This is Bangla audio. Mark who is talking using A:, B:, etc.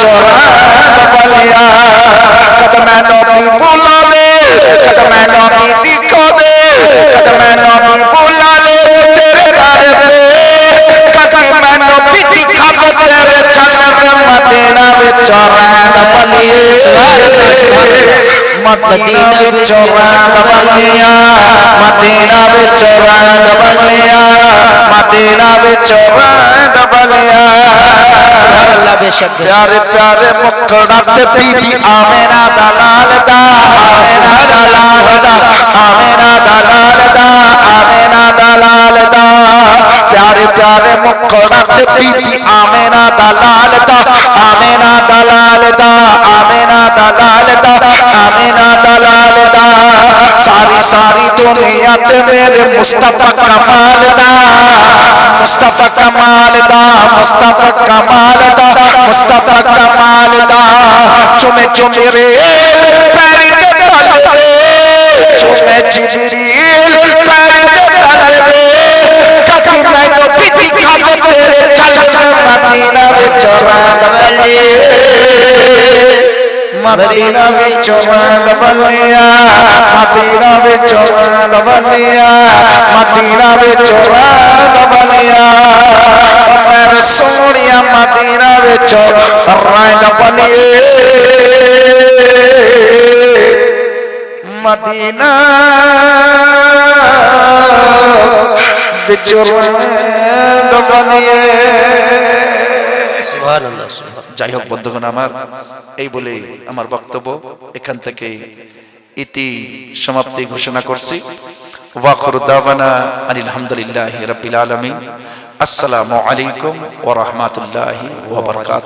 A: जुरात बलिया कद मैं नौबी भूला ले कद मैं नौबी दिखो दे कद मैं नौबी भूला ले तेरे दर पे कद मैं नौबी दिखा पे तेरे मदीना विच रैंद मदीना विच रैंद बलिया, मदीना विच रैंद बलिया मदीना बलिया। प्यारे प्यारे मुखड़ा ते बीबी आमेना दलाल दा आमेना दलाल दा आमेना दलाल दा आमेना दलाल दा प्यारे प्यारे मुखड़ा ते बीबी आमेना दलाल दा आमेना दलाल दा आमेना दलाल दा आमेना दलाल दा सारी सारी दुनिया ते मेरे मुस्तफा कमाल दा मुस्तफा कमाल दा मुस्तफा कमाल दा মুস্তাফা কামাল দা চুমে চুমে রে প্যারি দে তলবে চুমে চিবরি প্যারি দে তলবে কাকি মাই তো পিপি খাবে তেরে চলবে মদিনা ਵਿੱਚ মাদ বলিয়ে। মদিনা ਵਿੱਚ মাদ বলিয়া, মদিনা ਵਿੱਚ মাদ বলিয়া, মদিনা
B: ਵਿੱਚ মাদ বলিয়া।
A: যাই হোক বন্ধুগণ আমার এই বলে আমার বক্তব্য। এখান থেকে ইতি সমাপ্তি ঘোষণা করছি। ওয়াখর দাওয়ানা আনিল হামদুলিল্লাহি রাব্বিল আলামিন। আসসালামু আলাইকুম ওয়া রাহমাতুল্লাহি ওয়া বারাকাতুহু।